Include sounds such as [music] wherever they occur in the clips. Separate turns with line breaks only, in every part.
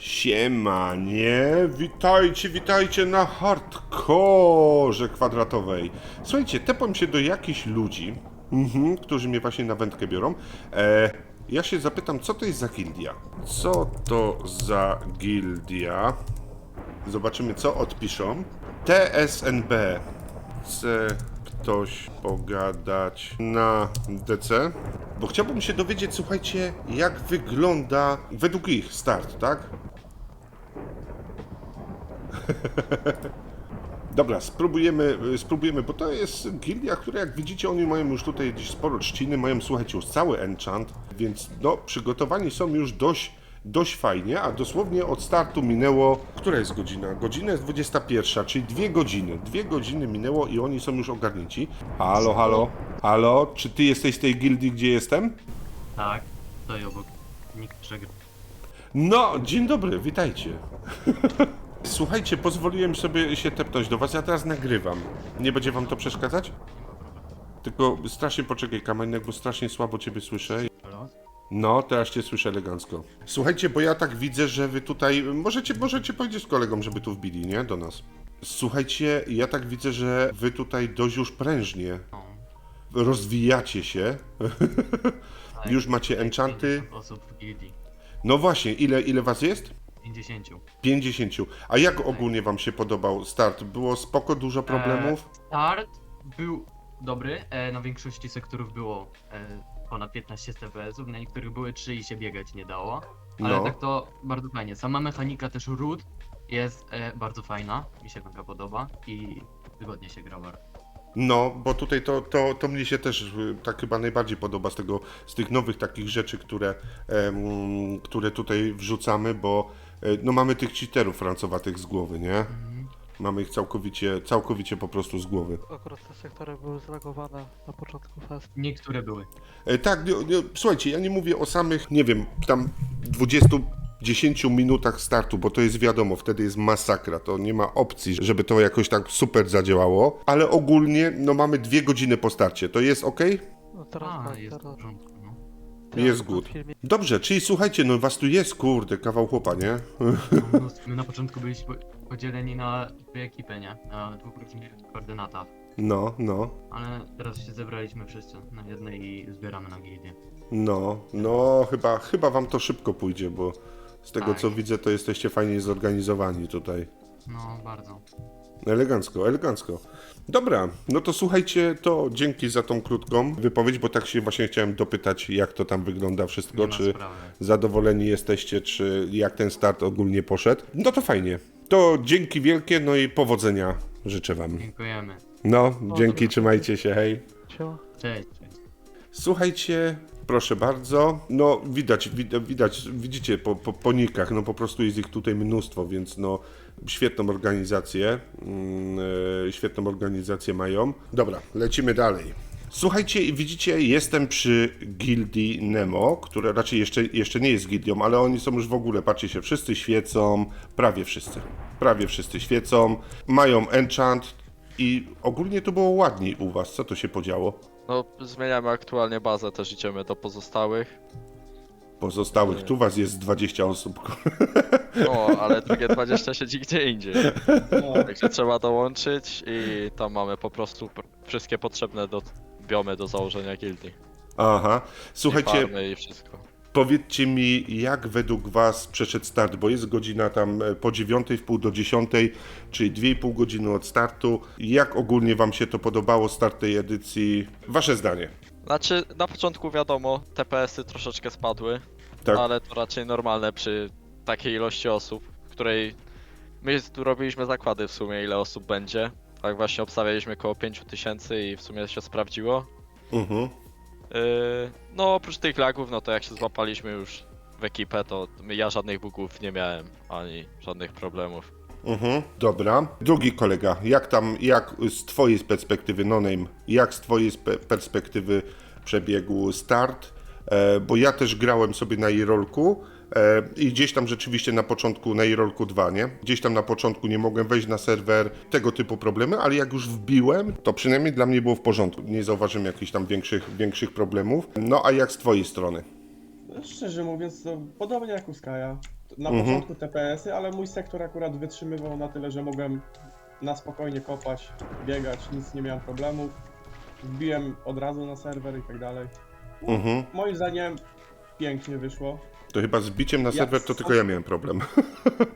Siemanie, witajcie, witajcie na hardkorze kwadratowej. Słuchajcie, tepam się do jakichś ludzi, mhm, którzy mnie właśnie na wędkę biorą. E, ja się zapytam, co to jest za gildia? Co to za gildia? Zobaczymy, co odpiszą. TSNB. Chce ktoś pogadać na DC? Bo chciałbym się dowiedzieć, słuchajcie, jak wygląda według ich start, tak? [laughs] Dobra, spróbujemy, spróbujemy, bo to jest gildia, która jak widzicie, oni mają już tutaj gdzieś sporo trzciny, mają, słuchajcie, już cały enchant, więc no, przygotowani są już dość, dość fajnie, a dosłownie od startu minęło, która jest godzina? Godzina jest 21, czyli dwie godziny, dwie godziny minęło i oni są już ogarnięci. Halo, halo, halo, czy ty jesteś z tej gildii, gdzie jestem?
Tak, stoi obok. Nikt przegrał.
No, dzień dobry, witajcie. [laughs] Słuchajcie, pozwoliłem sobie się tepnąć do was, ja teraz nagrywam. Nie będzie wam to przeszkadzać? Tylko strasznie poczekaj, Kamenek, bo strasznie słabo ciebie słyszę. No, teraz cię słyszę elegancko. Słuchajcie, bo ja tak widzę, że wy tutaj... Możecie, możecie powiedzieć kolegom, żeby tu wbili, nie? Do nas. Słuchajcie, ja tak widzę, że wy tutaj dość już prężnie rozwijacie się.
Tak, [laughs]
Już macie enchanty.
50 osób w gildii.
No właśnie, ile, ile was jest?
50.
50. A jak ogólnie wam się podobał start? Było spoko, dużo problemów?
E, start był dobry. E, na większości sektorów było e, ponad 15 CPS-ów, na niektórych były 3 i się biegać nie dało. Ale
No.
tak to bardzo fajnie. Sama mechanika też root jest e, bardzo fajna. Mi się mega podoba i wygodnie się gra bardzo.
No, bo tutaj to, to, to mnie się też y, tak chyba najbardziej podoba z tego, z tych nowych takich rzeczy, które, em, które tutaj wrzucamy, bo e, no mamy tych cheaterów francowatych z głowy, nie? Mamy ich całkowicie, całkowicie po prostu z głowy.
Akurat te sektory były zlagowane na początku fest.
Niektóre były.
E, Tak, nie, nie, słuchajcie, ja nie mówię o samych, nie wiem, tam 20, 10 minutach startu, bo to jest wiadomo, wtedy jest masakra, to nie ma opcji, żeby to jakoś tak super zadziałało, ale ogólnie, no mamy dwie godziny po starcie, to jest ok?
No teraz
A,
tak,
jest w
teraz.
porządku.
Teraz
Jest good. Dobrze, czyli słuchajcie, no was tu jest, kurde, kawał chłopa, nie? [laughs]
No. My na początku byliśmy po- podzieleni na dwie ekipy, nie? Na dwóch różnych koordynatach.
No, no,
Ale teraz się zebraliśmy wszyscy na jednej i zbieramy na gildię.
no, no, chyba, chyba wam to szybko pójdzie, bo z tego
Tak.
co widzę, to jesteście fajnie zorganizowani tutaj.
No, bardzo.
Elegancko, elegancko. Dobra, no to słuchajcie, to dzięki za tą krótką wypowiedź, bo tak się właśnie chciałem dopytać, jak to tam wygląda wszystko, czy
sprawy.
zadowoleni jesteście, czy jak ten start ogólnie poszedł. No to fajnie. To dzięki wielkie, no i powodzenia życzę wam.
Dziękujemy.
No, dzięki, trzymajcie się, hej.
Cześć, cześć.
Słuchajcie, proszę bardzo. No, widać, widać, widać widzicie po, po, po nikach, no po prostu jest ich tutaj mnóstwo, więc no, świetną organizację, mm, e, świetną organizację mają. Dobra, lecimy dalej. Słuchajcie, widzicie, jestem przy gildii Nemo, która raczej jeszcze, jeszcze nie jest gildią, ale oni są już w ogóle, patrzcie się, wszyscy świecą, prawie wszyscy, prawie wszyscy świecą, mają enchant i ogólnie to było ładniej u was, co to się podziało?
No, zmieniamy aktualnie bazę, też idziemy do pozostałych.
Pozostałych, tu was jest 20 osób. [laughs]
No, ale drugie 20 siedzi gdzie indziej. Także trzeba dołączyć i tam mamy po prostu pr- wszystkie potrzebne do biomy do założenia gildii.
Aha.
I
Słuchajcie,
farmy i wszystko.
powiedzcie mi, jak według was przeszedł start, bo jest godzina tam e, po 9, w pół do 10, czyli 2,5 godziny od startu. Jak ogólnie wam się to podobało, start tej edycji? Wasze zdanie.
Znaczy, na początku wiadomo, TPS-y troszeczkę spadły,
Tak?
ale to raczej normalne przy takiej ilości osób, której my tu robiliśmy zakłady w sumie, ile osób będzie. Tak właśnie obstawialiśmy około 5000 i w sumie się sprawdziło.
Mhm.
Yy, no oprócz tych lagów, no to jak się złapaliśmy już w ekipę, to ja żadnych bugów nie miałem, ani żadnych problemów.
Mhm, dobra. Drugi kolega, jak tam, jak z twojej perspektywy, no name, jak z twojej spe- perspektywy przebiegł start? E, bo ja też grałem sobie na e-rolku e, i gdzieś tam rzeczywiście na początku, na e-rolku 2, nie? Gdzieś tam na początku nie mogłem wejść na serwer, tego typu problemy, ale jak już wbiłem, to przynajmniej dla mnie było w porządku. Nie zauważyłem jakichś tam większych, większych problemów. No a jak z twojej strony?
Szczerze mówiąc, to podobnie jak u Skaja. na
Mhm.
początku TPS-y, ale mój sektor akurat wytrzymywał na tyle, że mogłem na spokojnie kopać, biegać, nic nie miałem problemów. Wbiłem od razu na serwer i tak dalej.
Mhm.
Moim zdaniem pięknie wyszło.
To chyba z biciem na
Ja-
serwer to tylko ja miałem problem. [laughs]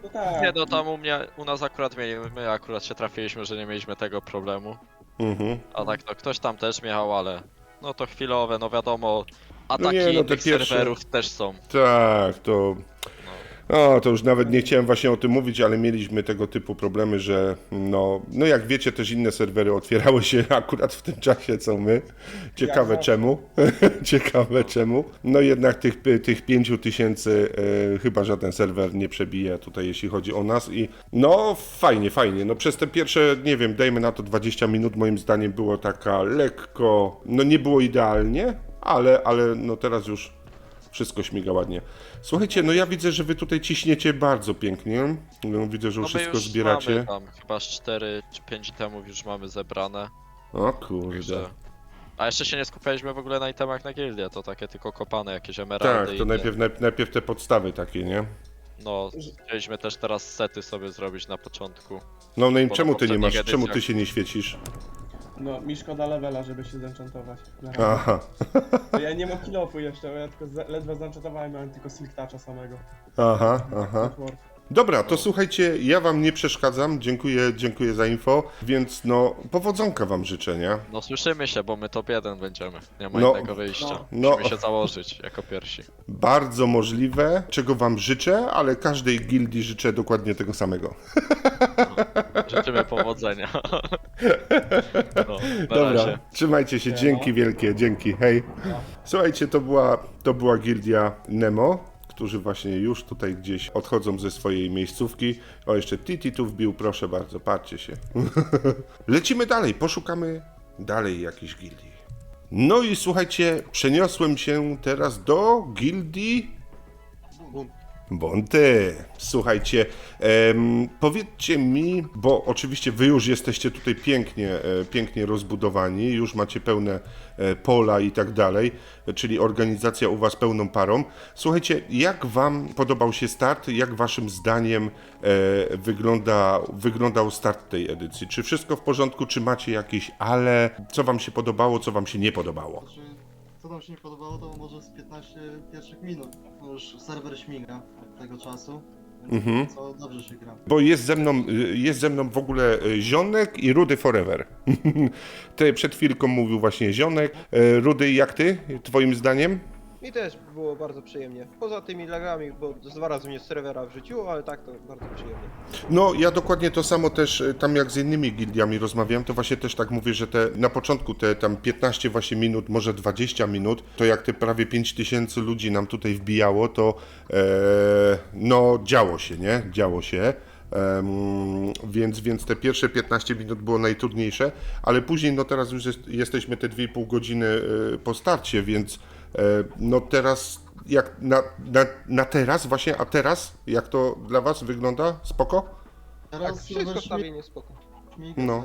No tak,
Nie no, tam u mnie, u nas akurat mieli, my akurat się trafiliśmy, że nie mieliśmy tego problemu.
Mhm.
A tak to ktoś tam też miał, ale no to chwilowe, no wiadomo. Ataki
No nie, no te
innych
pierwsze-
serwerów też są.
Tak, to.
No.
No, to już nawet nie chciałem właśnie o tym mówić, ale mieliśmy tego typu problemy, że no, no jak wiecie, też inne serwery otwierały się [laughs] akurat w tym czasie, co my. Ciekawe czemu. [laughs] Ciekawe czemu. No jednak tych, tych 5000 tysięcy e, chyba żaden serwer nie przebije tutaj, jeśli chodzi o nas i no fajnie, fajnie. No przez te pierwsze, nie wiem, dajmy na to 20 minut, moim zdaniem było taka lekko, no nie było idealnie, ale, ale no teraz już wszystko śmiga ładnie. Słuchajcie, no ja widzę, że wy tutaj ciśniecie bardzo pięknie. No, widzę, że
No my
wszystko
już
zbieracie.
mamy tam chyba z 4 czy 5 itemów już mamy zebrane.
O kurde.
A jeszcze się nie skupialiśmy w ogóle na itemach na gildię, to takie tylko kopane jakieś emeraldy
Tak, to
i
najpierw, najpierw, najpierw te podstawy takie, nie?
No, chcieliśmy też teraz sety sobie zrobić na początku.
No, no i
Bo
czemu ty nie masz,
poprzednich
czemu ty
edycjach-
się nie świecisz?
No mi szkoda levela, żeby się zenchantować. Na razie.
Aha,
Bo Ja nie mam kilofu jeszcze, bo ja tylko ledwo zenchantowałem, miałem tylko silk toucha samego.
aha, aha.
Network.
Dobra, to słuchajcie, ja wam nie przeszkadzam, dziękuję, dziękuję za info, więc no, powodzonka wam życzę, nie?
No słyszymy się, bo my top 1 będziemy. Nie ma
No,
innego wyjścia.
no.
Musimy się założyć jako pierwsi.
Bardzo możliwe, czego wam życzę, ale każdej gildii życzę dokładnie tego samego.
Życzymy powodzenia. [laughs] No, na
Dobra,
razie.
trzymajcie się, dzięki wielkie, dzięki, hej. Słuchajcie, to była, to była gildia Nemo, którzy właśnie już tutaj gdzieś odchodzą ze swojej miejscówki. O, jeszcze Titi tu wbił, proszę bardzo, patrzcie się. [laughs] Lecimy dalej, poszukamy dalej jakiejś gildii. No i słuchajcie, przeniosłem się teraz do gildii Bonty. Słuchajcie, em, powiedzcie mi, bo oczywiście wy już jesteście tutaj pięknie, e, pięknie rozbudowani, już macie pełne e, pola i tak dalej, czyli organizacja u was pełną parą. Słuchajcie, jak wam podobał się start? Jak waszym zdaniem e, wygląda, wyglądał start tej edycji? Czy wszystko w porządku, czy macie jakieś ale? Co wam się podobało, co wam się nie podobało?
Co nam się nie podobało, to może z 15 pierwszych minut. Już serwer śmiga od tego czasu.
Mhm.
Co dobrze się gra.
Bo jest ze mną, jest ze mną w ogóle y, Zionek i Rudy Forever. [laughs] Ty przed chwilką mówił właśnie Zionek. Y, Rudy, jak ty, twoim zdaniem?
Mi też było bardzo przyjemnie. Poza tymi lagami, bo dwa razy mnie z serwera wrzuciło, ale tak to bardzo przyjemnie.
No, ja dokładnie to samo też y, tam jak z innymi gildiami rozmawiałem, to właśnie też tak mówię, że te na początku te tam 15 właśnie minut, może 20 minut, to jak te prawie 5000 ludzi nam tutaj wbijało, to e, no działo się, nie? Działo się. Więc, więc te pierwsze 15 minut było najtrudniejsze, ale później, no teraz już jest, jesteśmy te 2,5 godziny e, po starcie, więc e, no teraz, jak na, na, na teraz właśnie, a teraz, jak to dla Was wygląda? Spoko?
Tak,
Teraz
wszystko
serwer
stabilnie, spoko.
No.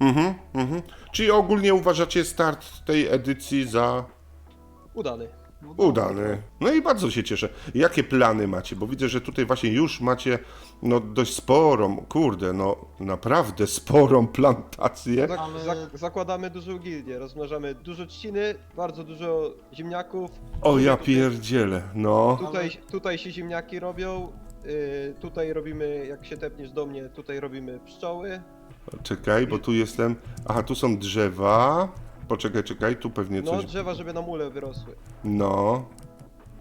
Mhm, mhm. Czyli ogólnie uważacie start tej edycji za
Udany.
Udany. No i bardzo się cieszę. Jakie plany macie? Bo widzę, że tutaj właśnie już macie no dość sporą, kurde, no naprawdę sporą plantację.
Zak
Ale-
zak zakładamy dużą gildię, rozmnażamy dużo trzciny, bardzo dużo ziemniaków.
O ja pierdzielę, no.
Tutaj, tutaj się ziemniaki robią, yy, tutaj robimy, jak się tepniesz do mnie, tutaj robimy pszczoły.
Czekaj, bo tu jestem. Aha, tu są drzewa. Poczekaj, czekaj, tu pewnie
No,
coś.
drzewa, żeby na mule wyrosły.
No.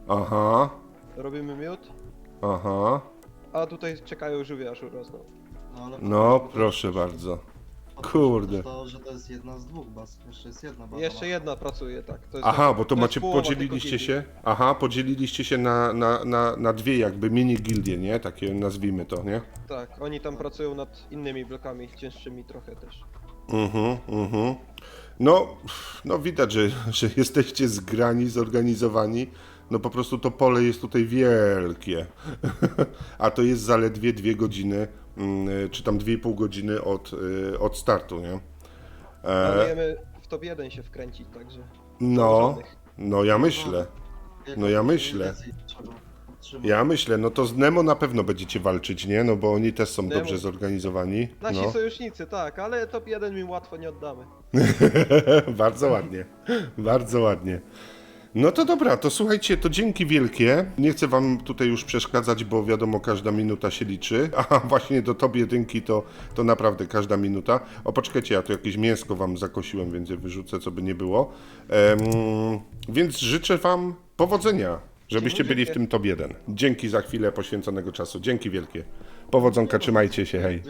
Aha,
Robimy miód,
aha.
A tutaj czekają żółwie aż urosną.
No, ale
No,
potem-
proszę bardzo.
potem
kurde.
To, że to jest jedna z dwóch baz. Jeszcze jest jedna baza.
Jeszcze jedna pracuje, tak. To jest
Aha, bo to
jest
macie,
połowa
podzieliliście
tylko
się,
gildii.
aha, podzieliliście się na, na, na, na dwie jakby mini gildie, nie? Takie nazwijmy to, nie?
Tak, oni tam pracują nad innymi blokami, cięższymi trochę też.
Mhm, mhm. No, no widać, że, że jesteście zgrani, zorganizowani. No po prostu to pole jest tutaj wielkie. [laughs] A to jest zaledwie dwie godziny, mm, czy tam dwie i pół godziny od, y, od startu, nie? E,
Planujemy w top 1 się wkręcić, także.
no, no ja myślę. No ja myślę. Ja myślę, no to z Nemo na pewno będziecie walczyć, nie? No bo oni też są
Nemo.
dobrze zorganizowani.
Nasi
No.
sojusznicy, tak, ale top 1 mi łatwo nie oddamy. [laughs]
bardzo ładnie, bardzo ładnie. No to dobra, to słuchajcie, to dzięki wielkie. Nie chcę wam tutaj już przeszkadzać, bo wiadomo, każda minuta się liczy. [laughs] A właśnie do top jedynki to, to naprawdę każda minuta. O, poczekajcie, ja tu jakieś mięsko wam zakosiłem, więc je wyrzucę, co by nie było. Em, więc życzę wam powodzenia, żebyście byli w tym top 1. Dzięki za chwilę poświęconego czasu. Dzięki wielkie. Powodzonka, trzymajcie się, hej.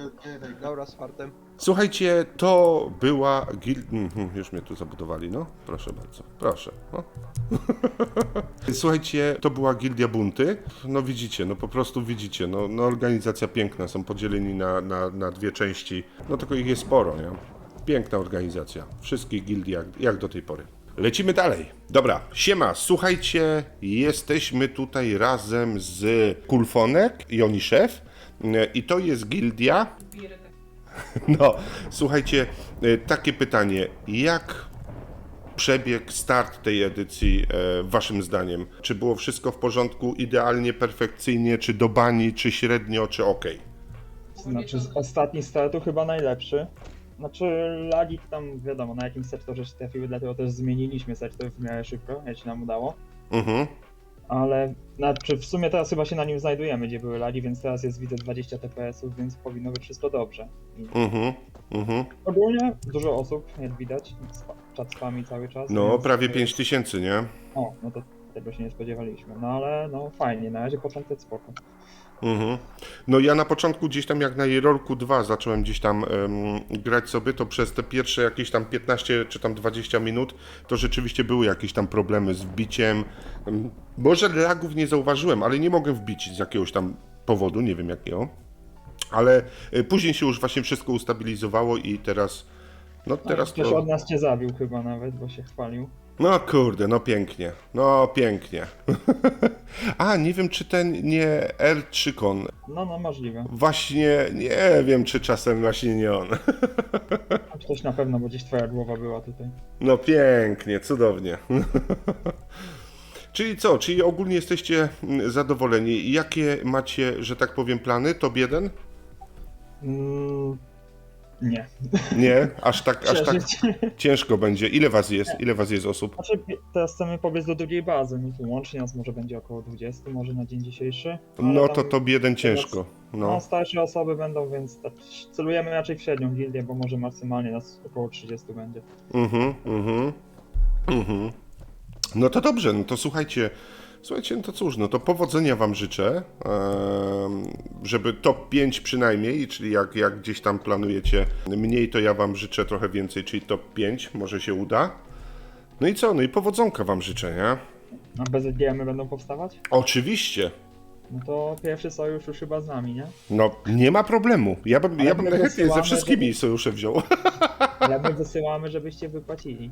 Dobra, z fartem.
Słuchajcie, to była gil... Mhm, już mnie tu zabudowali, no. Proszę bardzo, proszę. No. [laughs] Słuchajcie, to była Gildia Bunty. No widzicie, no po prostu widzicie, no, no organizacja piękna, są podzieleni na, na, na dwie części. No tylko ich jest sporo, nie? Piękna organizacja. Wszystkich gildii jak, jak do tej pory. Lecimy dalej. Dobra, siema, słuchajcie, jesteśmy tutaj razem z Kulfonek, Joniszew i to jest gildia no, słuchajcie, e, takie pytanie. Jak przebiegł start tej edycji e, waszym zdaniem? Czy było wszystko w porządku, idealnie, perfekcyjnie, czy do bani, czy średnio, czy ok?
Znaczy z ostatni startu chyba najlepszy. Znaczy lagi tam wiadomo na jakim sektorze się trafiły, dlatego też zmieniliśmy sektor w miarę szybko, jak się nam udało.
Mhm,
Ale znaczy w sumie teraz chyba się na nim znajdujemy, gdzie były lagi, więc teraz jest widzę 20 TPS-ów, więc powinno być wszystko dobrze.
Mhm, mhm.
ogólnie dużo osób, jak widać, czat spami cały czas.
No,
więc-
prawie 5000, nie?
O, no to tego się nie spodziewaliśmy. No ale no fajnie, na razie początek spoko.
Mhm. No ja na początku gdzieś tam jak na Jerolku 2 zacząłem gdzieś tam grać sobie, to przez te pierwsze jakieś tam 15 czy tam 20 minut to rzeczywiście były jakieś tam problemy z wbiciem. Em, Może lagów nie zauważyłem, ale nie mogłem wbić z jakiegoś tam powodu, nie wiem jakiego. Ale e, później się już właśnie wszystko ustabilizowało i teraz no teraz
Ktoś
to...
od nas cię zabił chyba nawet, bo się chwalił.
No kurde, no pięknie. No pięknie. [laughs] A, nie wiem czy ten nie R3Kon
No, no możliwe.
Właśnie nie wiem, czy czasem właśnie nie on. [laughs]
Ktoś na pewno, bo gdzieś twoja głowa była tutaj.
No pięknie, cudownie. [laughs] Czyli co? Czyli ogólnie jesteście zadowoleni. Jakie macie, że tak powiem, plany? Top 1?
Mm, nie.
Nie, aż tak, aż tak [laughs] ciężko będzie. Ile was jest? Ile was jest osób?
Znaczy, teraz chcemy pobiec do drugiej bazy. No łącznie nas może będzie około 20, może na dzień dzisiejszy.
No to top 1 ciężko.
No,
No.
starsze osoby będą, więc tak celujemy raczej w średnią gildię, bo może maksymalnie nas około 30 będzie.
Mhm, mhm, mhm. No to dobrze, no to słuchajcie, słuchajcie, no to cóż, no to powodzenia wam życzę, żeby top 5 przynajmniej, czyli jak, jak gdzieś tam planujecie mniej, to ja wam życzę trochę więcej, czyli top 5, może się uda. No i co, no i powodzonka wam życzę, nie?
A BZGM będą powstawać?
Oczywiście,
No to pierwszy sojusz już chyba z nami, nie?
no nie ma problemu, ja bym,
Ale
ja bym
my
chętnie ze
wysyłamy,
wszystkimi sojusze wziął.
Ale my wysyłamy, żebyście wypłacili.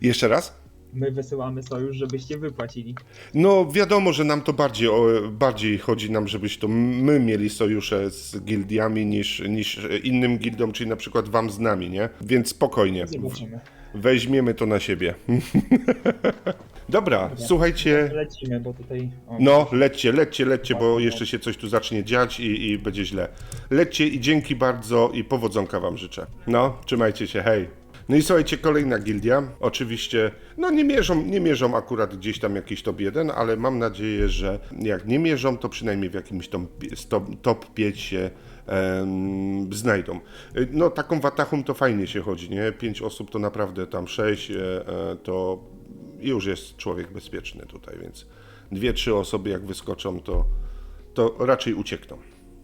Jeszcze raz?
My wysyłamy sojusz, żebyście wypłacili.
No wiadomo, że nam to bardziej, o, bardziej chodzi nam, żebyś to my mieli sojusze z gildiami niż, niż innym gildom, czyli na przykład wam z nami, nie? Więc spokojnie,
Zobaczymy.
weźmiemy to na siebie. [laughs] Dobra, słuchajcie,
Lecimy, bo tutaj... O,
no lećcie, lećcie, lećcie, bo jeszcze się coś tu zacznie dziać i, i będzie źle. Lećcie i dzięki bardzo i powodzonka wam życzę. No, trzymajcie się, hej. No i słuchajcie, kolejna gildia. Oczywiście, no nie mierzą, nie mierzą akurat gdzieś tam jakiś top 1, ale mam nadzieję, że jak nie mierzą, to przynajmniej w jakimś top, top 5 się em, znajdą. No taką watachą to fajnie się chodzi, nie? Pięć osób to naprawdę tam sześć, e, e, to już jest człowiek bezpieczny tutaj, więc dwie, trzy osoby jak wyskoczą, to, to raczej uciekną.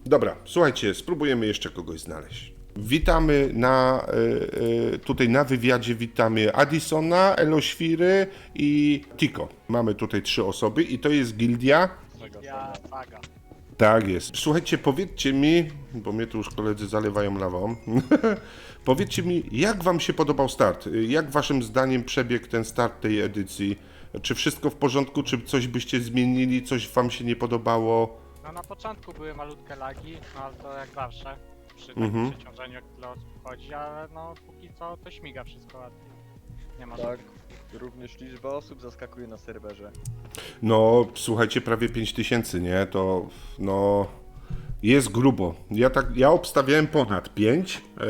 Dobra, słuchajcie, spróbujemy jeszcze kogoś znaleźć. Witamy na, y, y, tutaj na wywiadzie, witamy Addisona, Eloświry i Tiko. Mamy tutaj trzy osoby i to jest gildia. Tak jest. Słuchajcie, powiedzcie mi, bo mnie tu już koledzy zalewają lawą. [laughs] powiedzcie mi, jak wam się podobał start? Jak waszym zdaniem przebiegł ten start tej edycji? Czy wszystko w porządku, czy coś byście zmienili, coś wam się nie podobało?
No na początku były malutkie lagi, no ale to jak zawsze przy takim
Mhm.
przeciążeniu jak tyle osób chodzi, ale no póki co to śmiga wszystko ładnie. Nie ma.
Tak, również liczba osób zaskakuje na serwerze.
No, słuchajcie, prawie 5000, nie? To no jest grubo. Ja tak ja obstawiałem ponad 5, e,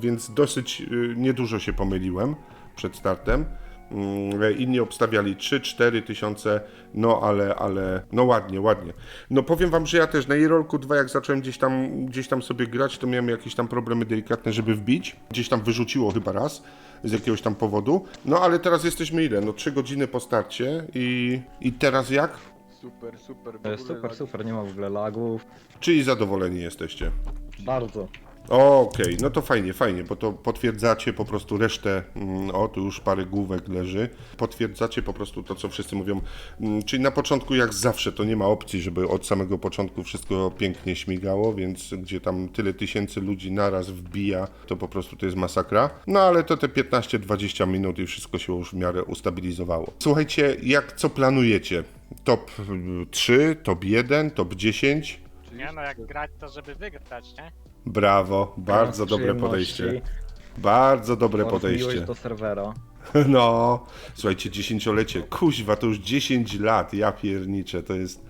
więc dosyć e, niedużo się pomyliłem przed startem. Mm, e, Inni obstawiali 3-4 tysiące, no ale, ale, no ładnie, ładnie. No powiem wam, że ja też na Jerolku 2, jak zacząłem gdzieś tam, gdzieś tam sobie grać, to miałem jakieś tam problemy delikatne, żeby wbić. Gdzieś tam wyrzuciło chyba raz z jakiegoś tam powodu. No ale teraz jesteśmy ile? No 3 godziny po starcie i, i teraz jak?
Super, super.
E, Super, super, nie ma w ogóle lagów.
Czyli zadowoleni jesteście?
Bardzo.
Okej, no to fajnie, fajnie, bo to potwierdzacie po prostu resztę, mm, o tu już parę główek leży, potwierdzacie po prostu to, co wszyscy mówią, Mm, czyli na początku jak zawsze to nie ma opcji, żeby od samego początku wszystko pięknie śmigało, więc gdzie tam tyle tysięcy ludzi naraz wbija, to po prostu to jest masakra, no ale to te 15-20 minut i wszystko się już w miarę ustabilizowało. Słuchajcie, jak co planujecie? Top y, 3, top 1, top 10?
Nie no, jak grać to żeby wygrać, nie?
Brawo, bardzo
Temat
dobre
przyjemności
podejście. Bardzo dobre
oraz
podejście.
Miłość do serwera. [laughs]
No, słuchajcie, dziesięciolecie. Kuźwa, to już 10 lat, ja pierniczę, to jest,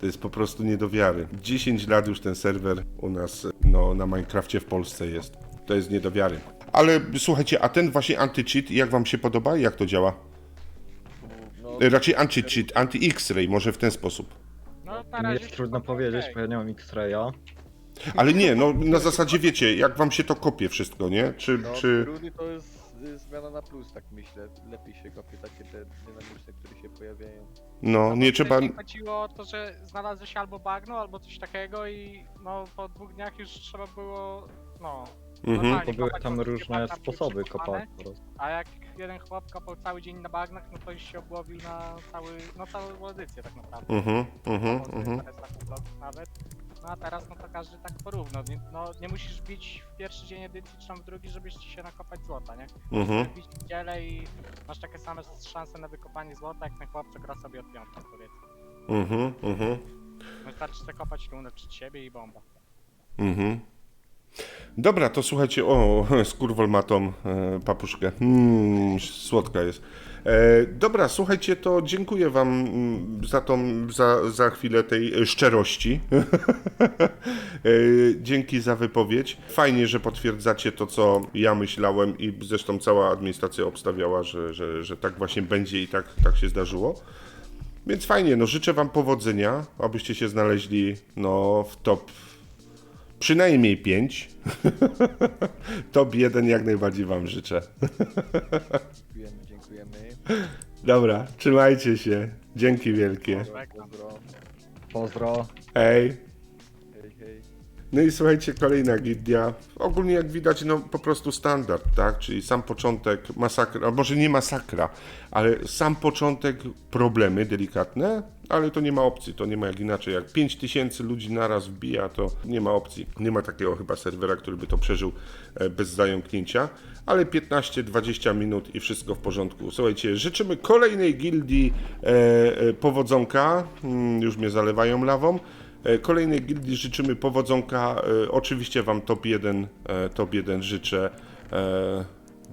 to jest po prostu nie do wiary. 10 lat już ten serwer u nas no, na Minecrafcie w Polsce jest. To jest nie do wiary. Ale słuchajcie, a ten właśnie anti-cheat, jak wam się podoba? Jak to działa?
No,
E, Raczej anti-cheat, anti-X-ray, może w ten sposób.
No na razie
jest trudno powiedzieć, bo ja nie mam X-raya.
Ale nie, no na zasadzie wiecie, jak wam się to kopie wszystko, nie? Czy,
no
czy...
rudy to jest y, zmiana na plus, tak myślę. Lepiej się kopie takie te dynamiczne, które się pojawiają.
No, nie trzeba...
Nie chodziło o to, że znalazłeś albo bagno, albo coś takiego i no po dwóch dniach już trzeba było, no...
Mhm.
normalnie
Bo były
kopać,
tam
bo
różne
bagna były
sposoby
przekopane,
kopania po prostu.
A jak jeden chłop kopał cały dzień na bagnach, no to już się obłowił na cały, no całą edycję tak naprawdę.
Mhm, mhm,
Może
mhm.
parę bloków nawet. No a teraz no to każdy tak porówno. Nie, no nie musisz bić w pierwszy dzień edycji czy tam w drugi, żebyś ci się nakopać złota, nie?
Mhm.
Bić w niedzielę i masz takie same szanse na wykopanie złota, jak ten chłop, co gra sobie od piątka powiedzmy.
Mhm, mhm.
Wystarczy zakopać runę przed siebie i bomba.
Mhm. Dobra, to słuchajcie, o, [laughs] skurwol ma tą e, papuszkę. Mm, słodka jest. E, dobra, słuchajcie, to dziękuję wam mm, za tą, za, za chwilę tej e, szczerości. [laughs] e, dzięki za wypowiedź. Fajnie, że potwierdzacie to, co ja myślałem i zresztą cała administracja obstawiała, że, że, że tak właśnie będzie i tak, tak się zdarzyło. Więc fajnie, no życzę wam powodzenia, abyście się znaleźli no, w top przynajmniej 5. [laughs] Top 1 jak najbardziej Wam życzę. [laughs] Dobra, trzymajcie się. Dzięki wielkie.
Pozdro.
Pozdro.
Hej.
Hej, hej.
No i słuchajcie, kolejna gildia. Ogólnie jak widać, no po prostu standard, tak? Czyli sam początek masakra, może nie masakra, ale sam początek problemy delikatne, ale to nie ma opcji, to nie ma jak inaczej. Jak 5000 ludzi naraz wbija, to nie ma opcji. Nie ma takiego chyba serwera, który by to przeżył e, bez zająknięcia, ale 15-20 minut i wszystko w porządku. Słuchajcie, życzymy kolejnej gildii e, e, powodzonka. Mm, już mnie zalewają lawą. E, Kolejnej gildii życzymy powodzonka. E, Oczywiście Wam top 1, e, top 1 życzę.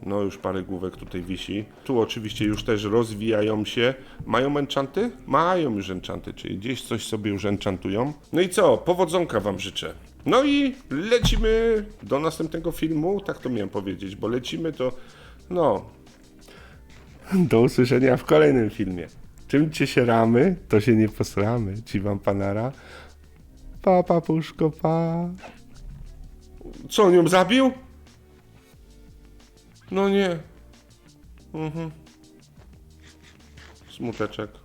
No już parę główek tutaj wisi. Tu oczywiście już też rozwijają się. Mają enchanty? Mają już enchanty, czyli gdzieś coś sobie już enchantują. No i co? Powodzonka Wam życzę. No i lecimy do następnego filmu. Tak to miałem powiedzieć, bo lecimy to... No... Do usłyszenia w kolejnym filmie. Czym cię się ramy, to się nie posramy. Ci wam panara. Pa, papuszko, pa. Co, on ją zabił? No nie. Mhm. Smuteczek.